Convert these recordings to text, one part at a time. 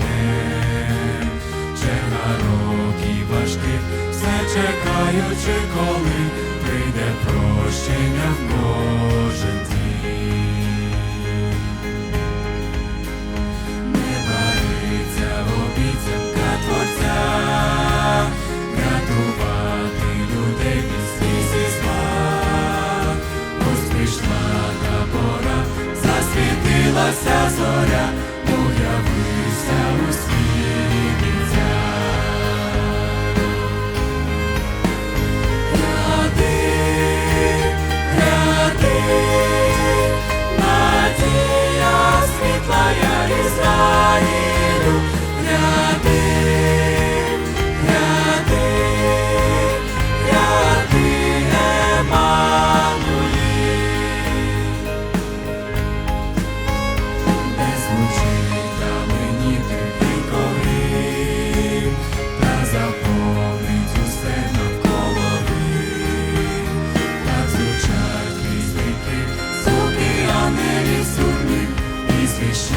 мене, ще все чекаючи, коли прийде прощення в кожен день. Не бариться обіцянка творця. Засвітилася зоря, уявився.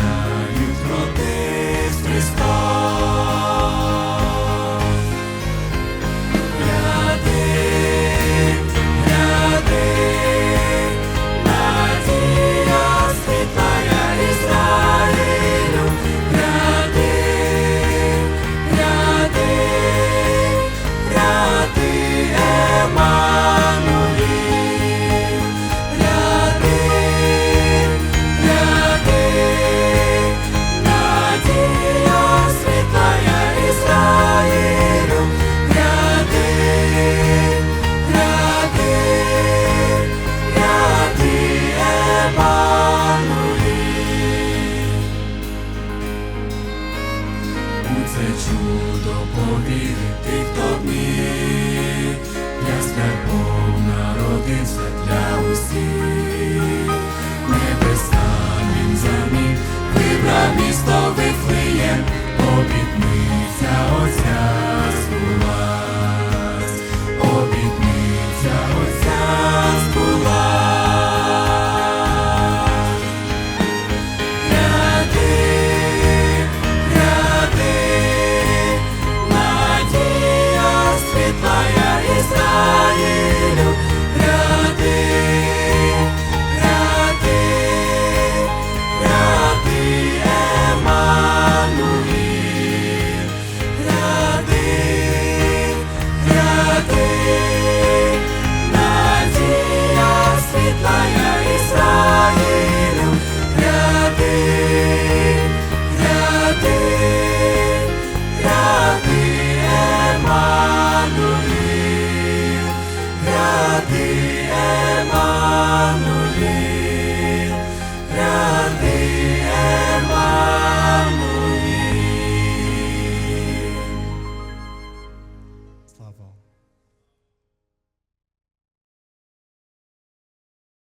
Bye.